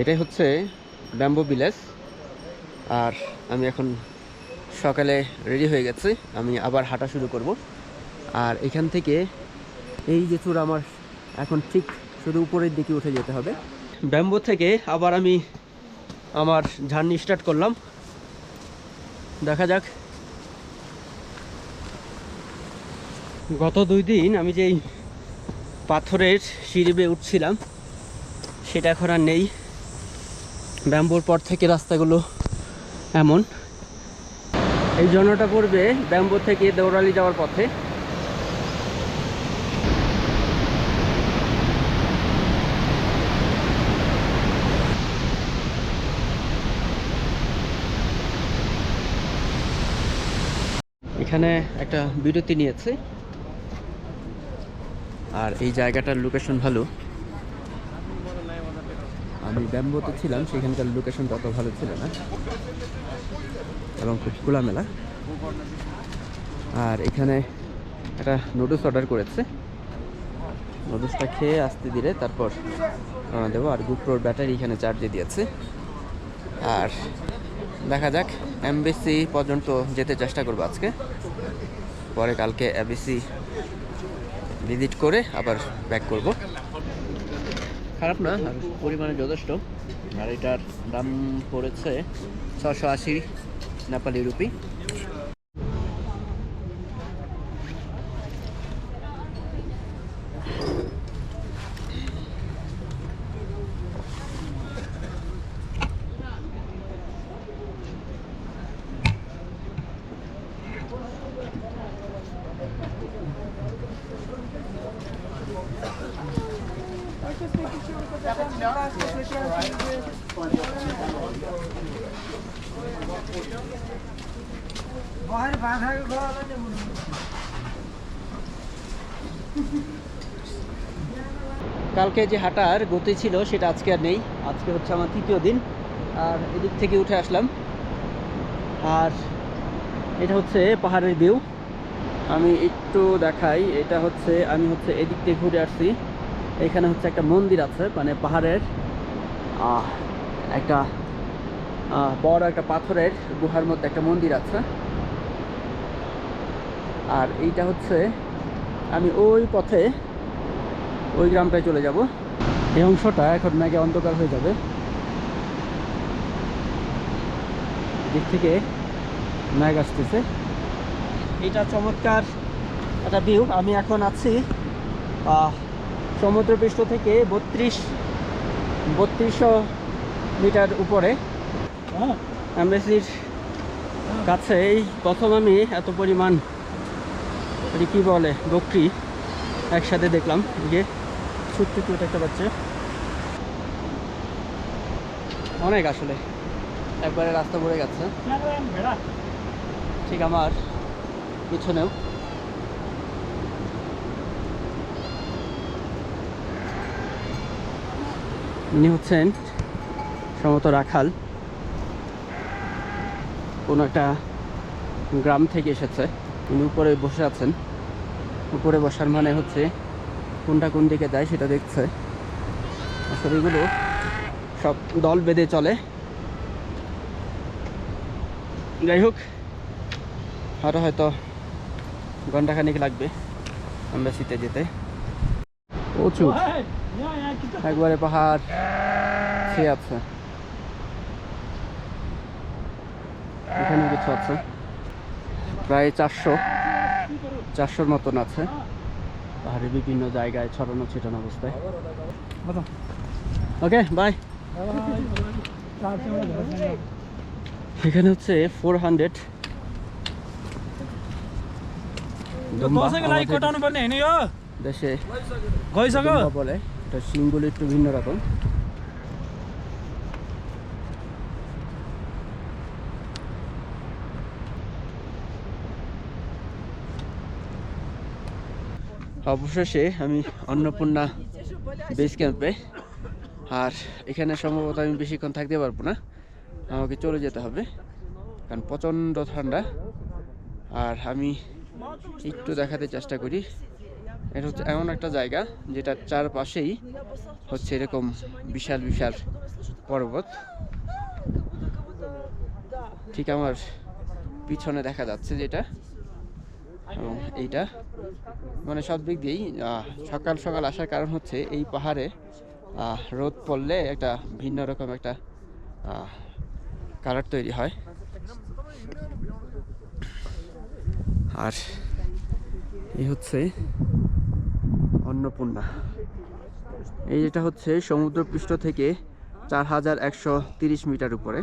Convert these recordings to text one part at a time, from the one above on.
এটাই হচ্ছে bamboo village আর আমি এখন সকালে রেডি হয়ে গেছি। আমি আবার হাঁটা শুরু করব। আর এখান থেকে এই যে চূড়া আমার এখন ঠিক শুধু উপরের দিকে উঠে যেতে হবে। ব্যাম্বো থেকে আবার আমি আমার জার্নি স্টার্ট করলাম। দেখা যাক। গত দুই দিন আমি যেই পাথরের সিঁড়ি বেয়ে উঠছিলাম, সেটা এখন আর নেই। ব্যাম্বোর পর থেকে রাস্তাগুলো এমন। এই জন্যটা পড়বে ব্যাম্বো থেকে দৌড়ালি যাওয়ার পথে। এখানে একটা বিরতি নিয়েছে। আর এই জায়গাটার লোকেশন ভালো। আমি ব্যাম্বোতে ছিলাম, সেখানকার লোকেশনটা অত ভালো ছিল না। এবং খুব খোলামেলা। আর এখানে একটা নুডলস অর্ডার করেছে। নুডলসটা খেয়ে আসতে দিলে তারপর রওনা দেবো। আর গুপ্রোর ব্যাটারি এখানে চার্জে দিয়েছে। আর দেখা যাক এমবিসি পর্যন্ত যেতে চেষ্টা করব আজকে। পরে কালকে এবিসি ভিজিট করে আবার ব্যাক করব। খারাপ না আর পরিমাণে যথেষ্ট। আর এটার দাম পড়েছে ছশো আশি নেপালি রুপি। কালকে যে হাঁটার গতি ছিল, সেটা আজকে আর নেই। আজকে হচ্ছে আমার তৃতীয় দিন। আর এদিক থেকে উঠে আসলাম। আর এটা হচ্ছে পাহাড়ের ভিউ আমি একটু দেখাই, এটা হচ্ছে, আমি হচ্ছে এদিক থেকে ঘুরে আসছি। এখানে হচ্ছে একটা মন্দির আছে মানে পাহাড়ের একটা বড় একটা পাথরের গুহার মধ্যে একটা মন্দির আছে। আর এইটা হচ্ছে, আমি ওই পথে, ওই গ্রামটায় চলে যাব। এই অংশটা এখন মেঘে অন্ধকার হয়ে যাবে। দিক থেকে মেঘ আসতেছে। এটা চমৎকার একটা ভিউ আমি এখন আছি সমুদ্রপৃষ্ঠ থেকে বত্রিশ বত্রিশশো মিটার উপরে। অ্যাম্বাসির কাছে এই প্রথম আমি এত পরিমাণ কী বলে বকরি একসাথে দেখলাম। যে ছোট্ট ছোট একটা বাচ্চা অনেক আসলে। একবারে রাস্তা পড়ে গেছে। ঠিক আমার পিছনেও। ইনি হচ্ছেন সম্ভবত রাখাল। কোনো একটা গ্রাম থেকে এসেছে। উনি উপরে বসে আছেন। উপরে বসার মানে হচ্ছে কোনটা কোন দিকে যায় সেটা দেখছে। আসলে এগুলো সব দল বেঁধে চলে। যাই হোক আরও হয়তো ঘন্টাখানিক লাগবে অ্যাম্বাসিতে যেতে। প্রচুর একবারে পাহাড় সে আছে এখানে কিছু আছে প্রায় চারশো চারশোর মতন আছে পাহাড়ের বিভিন্ন জায়গায় ছড়ানো ছিটানো অবস্থায় ওকে বাই এখানে হচ্ছে ফোর হান্ড্রেড दसैँको लागि कोटाउनु पर्ने होइन यो দেশে বলে। এটা একটু ভিন্ন রকম। অবশেষে আমি অন্নপূর্ণা বেস ক্যাম্পে আর এখানে সম্ভবত আমি বেশিক্ষণ থাকতে পারব না। আমাকে চলে যেতে হবে। কারণ প্রচণ্ড ঠান্ডা। আর আমি একটু দেখাতে চেষ্টা করি। এটা হচ্ছে এমন একটা জায়গা যেটা চারপাশেই হচ্ছে এরকম বিশাল বিশাল পর্বত। ঠিক আমার পিছনে দেখা যাচ্ছে যেটা এবং এইটা। মানে সব দিক দিয়েই সকাল সকাল আসার কারণ হচ্ছে এই পাহাড়ে রোদ পড়লে একটা ভিন্ন রকম একটা কালার তৈরি হয়। আর এই হচ্ছে অন্নপূর্ণা এই যেটা হচ্ছে সমুদ্রপৃষ্ঠ থেকে চার হাজার একশো তিরিশ মিটার উপরে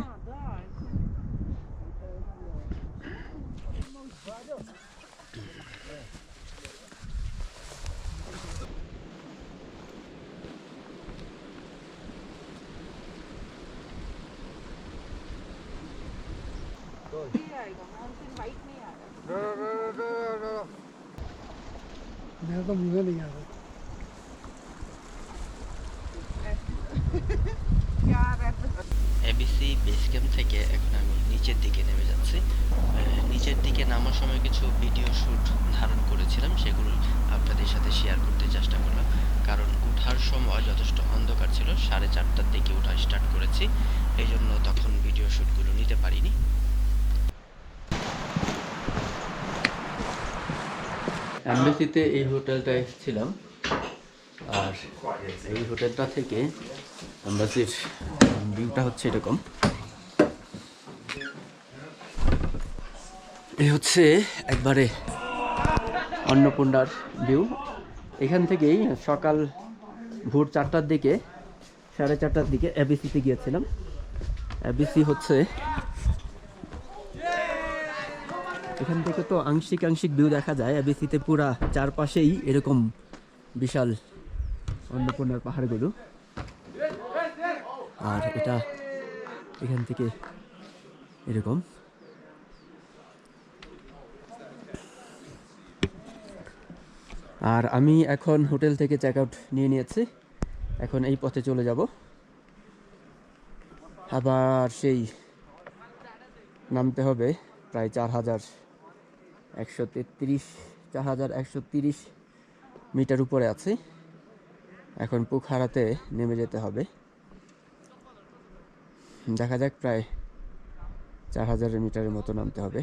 मेरा तो मुझे नहीं आ रहा বেস থেকে এখন আমি নিচের দিকে নেমে যাচ্ছি। নিচের দিকে নামার সময় কিছু ভিডিও শ্যুট ধারণ করেছিলাম, সেগুলো আপনাদের সাথে শেয়ার করতে চেষ্টা করলাম। কারণ ওঠার সময় যথেষ্ট অন্ধকার ছিল, সাড়ে চারটার দিকে ওঠা স্টার্ট করেছি। এই জন্য তখন ভিডিও শ্যুটগুলো নিতে পারিনি। অ্যাম্বাসিতে এই হোটেলটায় ছিলাম। আর এই হোটেলটা থেকে অ্যাম্বাসির ভিউটা হচ্ছে এরকম এই হচ্ছে একবারে অন্নপূর্ণার ভিউ। এখান থেকেই সকাল ভোর চারটার দিকে, সাড়ে চারটার দিকে এবিসিতে গিয়েছিলাম। এবিসি হচ্ছে এখান থেকে তো আংশিক আংশিক ভিউ দেখা যায়। এবিসিতে পুরা চারপাশেই এরকম বিশাল অন্নপূর্ণার পাহাড়গুলো। আর এটা এখান থেকে এরকম। আর আমি এখন হোটেল থেকে চেক আউট নিয়ে নিয়েছি। এখন এই পথে চলে যাব। আবার সেই নামতে হবে প্রায় চার হাজার একশো তেত্রিশ, চার হাজার একশো তিরিশ মিটার উপরে আছে। এখন পুখারাতে নেমে যেতে হবে। দেখা যাক প্রায় চার হাজার মিটারের মতো নামতে হবে।